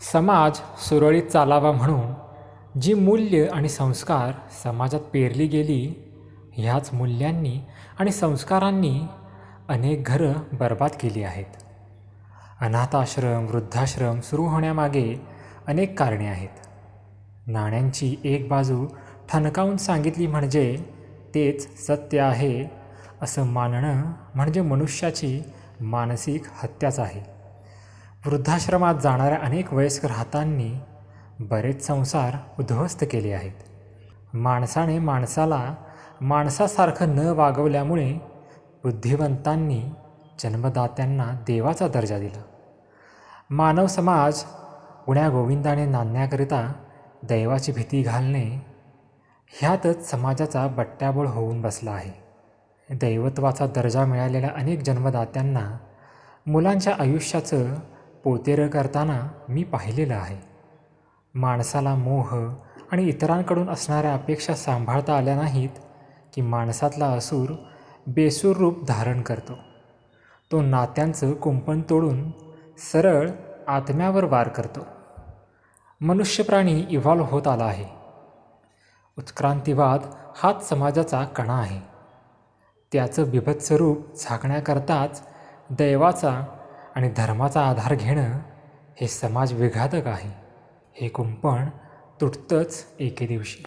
समाज सुरळीत चालावा म्हणून जी मूल्य आणि संस्कार समाजात पेरली गेली ह्याच मूल्यांनी आणि संस्कारांनी अनेक घरं बर्बाद केली आहेत. अनाथाश्रम वृद्धाश्रम सुरू होण्यामागे अनेक कारणे आहेत. नाण्यांची एक बाजू ठणकावून सांगितली म्हणजे तेच सत्य आहे असं मानणं म्हणजे मनुष्याची मानसिक हत्याच आहे. वृद्धाश्रमात जाणाऱ्या अनेक वयस्कर हातांनी बरेच संसार उद्ध्वस्त केले आहेत. माणसाने माणसाला माणसासारखं न वागवल्यामुळे बुद्धिवंतांनी जन्मदात्यांना देवाचा दर्जा दिला. मानव समाज गुण्यागोविंदाने नांदण्याकरिता दैवाची भीती घालणे ह्यातच समाजाचा बट्ट्याबोळ होऊन बसला आहे. दैवत्वाचा दर्जा मिळालेल्या अनेक जन्मदात्यांना मुलांच्या आयुष्याचं पोतेरं करताना मी पाहिलेलं आहे. माणसाला मोह आणि इतरांकडून असणाऱ्या अपेक्षा सांभाळता आल्या नाहीत की माणसातला असूर बेसूर रूप धारण करतो. तो नात्यांचं कुंपण तोडून सरळ आत्म्यावर वार करतो. मनुष्य प्राणी इव्हॉल्व्ह होत आला आहे. उत्क्रांतीवाद हाच समाजाचा कणा आहे. त्याचं बिभत्स रूप झाकण्याकरताच दैवाचा आणि धर्माचा आधार घेणं हे समाज विघातक आहे. हे कुंपण तुटतंच एके दिवशी.